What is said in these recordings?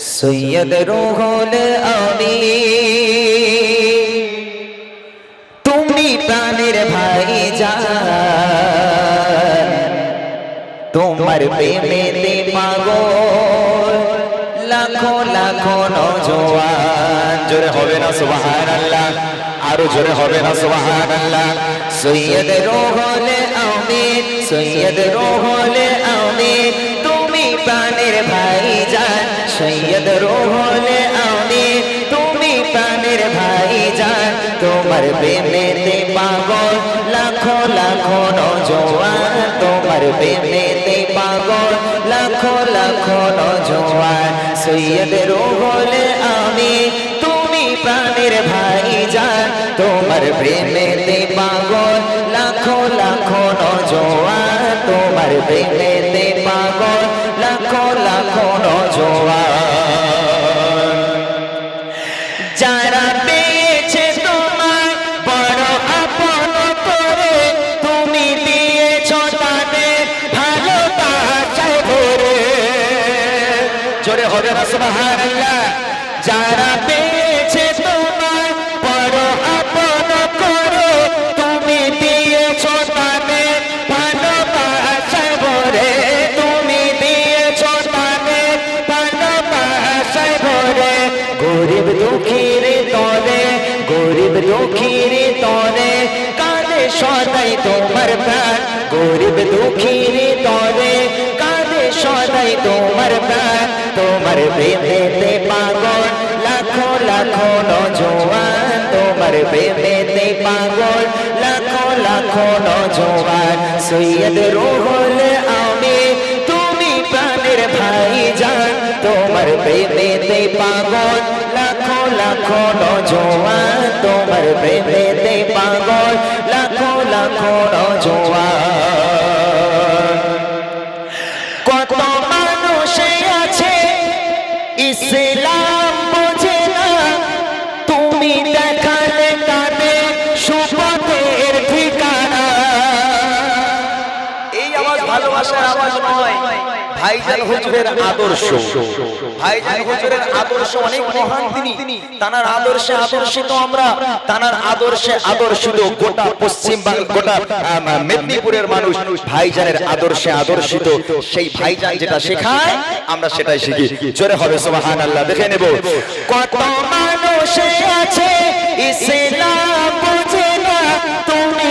সৈয়দ রুহুল আমি তুমি প্রাণের ভাই যান তোমার প্রেমেতে পাগল, লাখো লাখো নজওয়ান। জোরে হবে না, সুবহানাল্লাহ। আরও জোরে হবে না, সুবহানাল্লাহ। সৈয়দ রুহুল আমিন সৈয়দ রুহুল আমিন তুমি প্রাণের ভাই যান সৈয়দ রুহুল আমিন তুমি প্রাণের ভাই যান তোমার প্রেমেতে পাগল, লাখো লাখো নজওয়ান, তোমার প্রেমেতে পাগল, লাখো লাখো নজওয়ান। সৈয়দ রুহুল আমি তুমি প্রাণের ভাই যান তোমার প্রেমেতে পাগল, লাখো লাখো নজওয়ান, তোমার প্রেমেতে পাগল, লাখো লাখো নজওয়ান। হবে না সুবহানাল্লাহ। যারা পেয়েছে তোমার, বড় আপন করে। তুমি দিয়েছ তাদের ভালোবাসায় ভরে। তুমি দিয়েছ তাদের ভালোবাসায় ভরে। গরিব দুঃখীর তরে গরিব দুঃখীর তরে কাঁদে সদাই তোমার প্রাণ। গরিব দুঃখীর তোমার প্রেমেতে পাগল, লাখো লাখো নজওয়ান। তোমার প্রেমেতে পাগল, লাখো লাখো নজওয়ান। সৈয়দ রুহুল আমি তুমি প্রাণের ভাই যান তোমার প্রেমেতে পাগল, লাখো লাখো নজওয়ান। তোমার প্রেমেতে পাগল, লাখো লাখো নজওয়ান। ভাইজান হুজুরের আদর্শ। ভাইজান হুজুরের আদর্শ অনেক মহান তিনি। তানার আদর্শে আদর্শিত আমরা। তানার আদর্শে আদর্শিত গোটা পশ্চিম গোটা মেদিনীপুরের মানুষ ভাইজানের আদর্শে আদর্শিত। সেই ভাইজান যেটা শেখায়, আমরা সেটাই শিখি। জোরে হবে, সুবহানাল্লাহ, দেখে নেব। কত মানুষ আছে, ইসলাম না, তুমি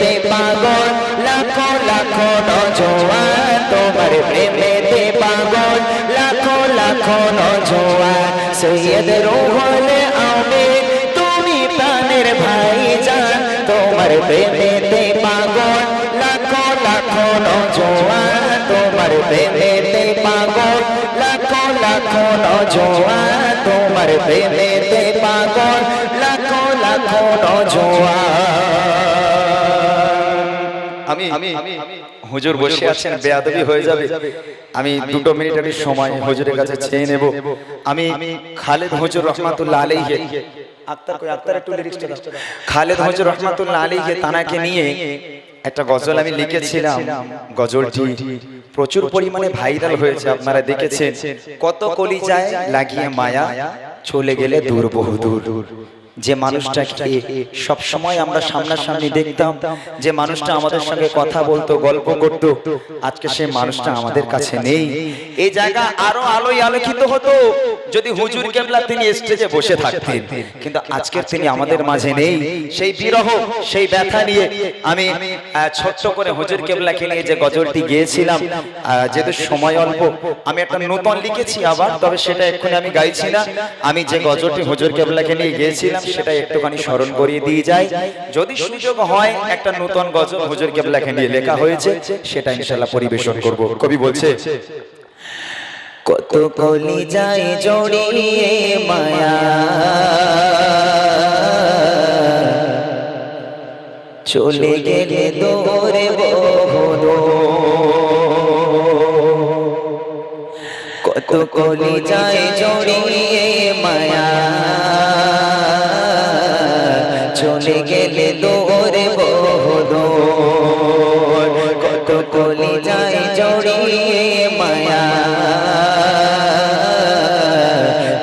প্রেমেতে পাগল লাখো লাখো নজওয়ান তোমার প্রেমেতে পাগল লাখো লাখো নজওয়ান সৈয়দ রুহুল আমি তুমি প্রাণের ভাই যান তোমার প্রেমেতে পাগল লাখো লাখো নজওয়ান তোমার প্রেমেতে পাগল লাখো লাখো নজওয়ান তোমার প্রেমেতে পাগল লাখো লাখো নজওয়ান আমি আমি হুজুর বসে আছেন বেয়াদবি হয়ে যাবে। আমি দুটো মিনিটের সময় হুজুরের কাছে চেয়ে নেব। আমি খালেদ হুজুর রহমাতুল্লাহ আলাইহি আক্তার কই আক্তার একটু লিরিক্সটা খালেদ হুজুর রহমাতুল্লাহ আলাইহি তানাকে নিয়ে একটা গজল আমি লিখেছিলাম। গজলটি প্রচুর পরিমাণে ভাইরাল হয়েছে আপনারা দেখেছেন। কত কলিজায় লাগিয়ে মায়া চলে গেলে দূর বহু দূর যে মানুষটাকে সব সময় আমরা সামনাসামনি দেখতাম, যে মানুষটা আমাদের সঙ্গে কথা বলতো, গল্প করত। আজকে সেই মানুষটা আমাদের কাছে নেই। এই জায়গা আরও আলোয় আলোকিত হতো, যদি হুজুর কেবলা তিনি স্টেজে বসে থাকতেন। কিন্তু আজকের তিনি আমাদের মাঝে নেই। সেই বিরহ, সেই ব্যথা নিয়ে আমি ছোট্ট করে হুজুর কেবলাকে নিয়ে যে গজলটি গিয়েছিলাম যেহেতু সময় অল্প, আমি একটা নতুন লিখেছি আবার, তবে সেটা এক্ষুনি আমি গাইছি না। আমি যে গজলটি হুজুর কেবলাকে নিয়ে গিয়েছিলাম সেটা একটুখানি স্মরণ করিয়ে দিয়ে যাই যদি সুযোগ হয়, একটা নতুন গজল হুজুর কেবলাকে নিয়ে লেখা হয়েছে, সেটা ইনশাল্লাহ পরিবেশন করব। কবি বলছে, কত কলি যায় জড়িয়ে মায়া, চলে গেলে দৌড়ে বহু কত কলি যায় জড়িয়ে মায়া চলে গেলে দৌড়ে বহু কত কলি যায় জড়িয়ে মায়া।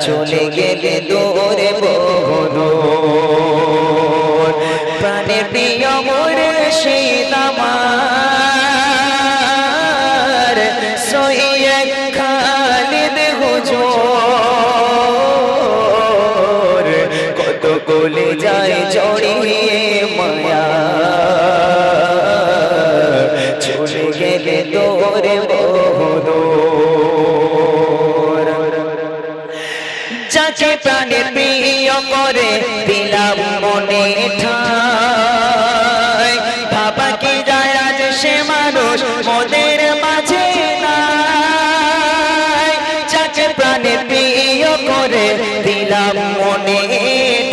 চলে গেলে দৌড়ে বহু প্রাণের প্রিয় মোরে খালিদ হুজুর কত কোলে যায় প্রাণের প্রিয় করে, দিলাম মনে ঠাই। ভাবা কি যায় আজ সে মানুষ মোদের মাঝে নাই। যাকে প্রাণের প্রিয় করে, দিলাম মনে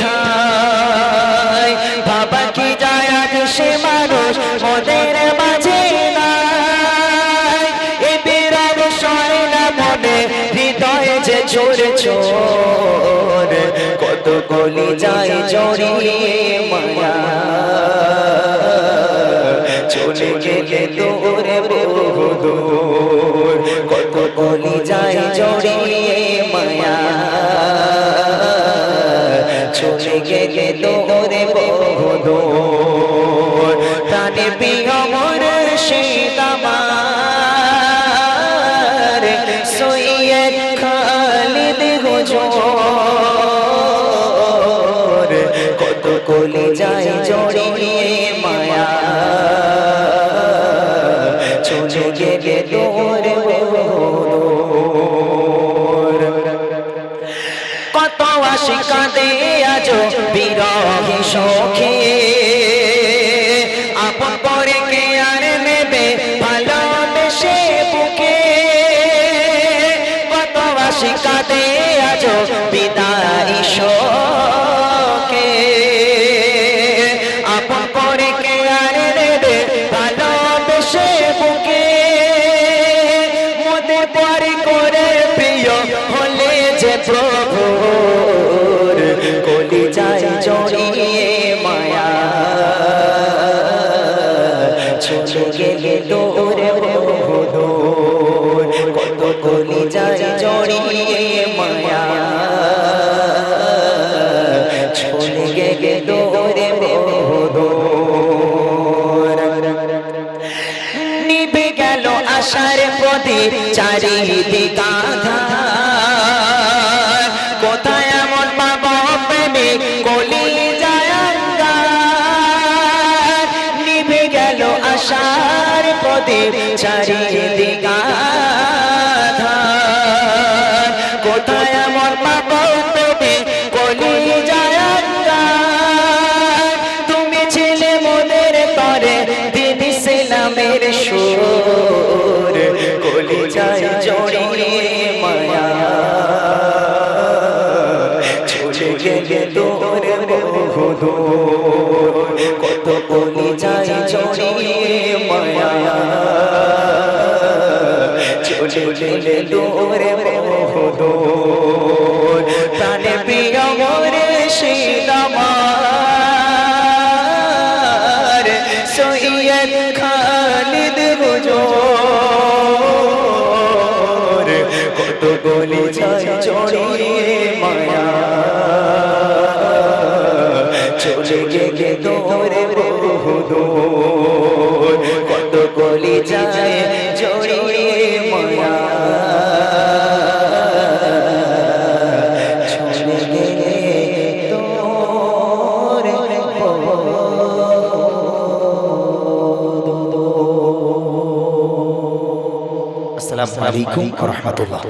ঠাই। ভাবা কি যায় আজ সে মানুষ কত গলি যায় জড়িয়ে মায়া। চলে গেলে দূরে বহুদূর। কত গলি যায় জড়িয়ে মায়া। চলে গেলে দূরে বহুদূর। প্রাণে প্রিয় মোর সীতামার সৈয়দ খালিদ হুজুর। কোলে যায় জড়িয়ে মায়া। চলে গেলে তোর কত আশিকা দে আজ দৌড়ে বহুদূর কত কলি যায় জড়িয়ে মায়া। চলে গেলে দৌড়ে বহুদূর নিবে গেল আশার পদে বহুদূর কত কলি যায় জড়িয়ে মায়া। চলে গেলে তোর বহুদূর প্রাণে প্রিয় মোরে সীতামার সৈয়দ খালিদ হুজুর। কত গলি যায় জড়িয়ে মায়া। চলে গেলে তোরে বহুদূর। কত গলি যায় জড়িয়ে মায়া চলে গেলে তোরে আসসালামু আলাইকুম রহমতুল্লাহ।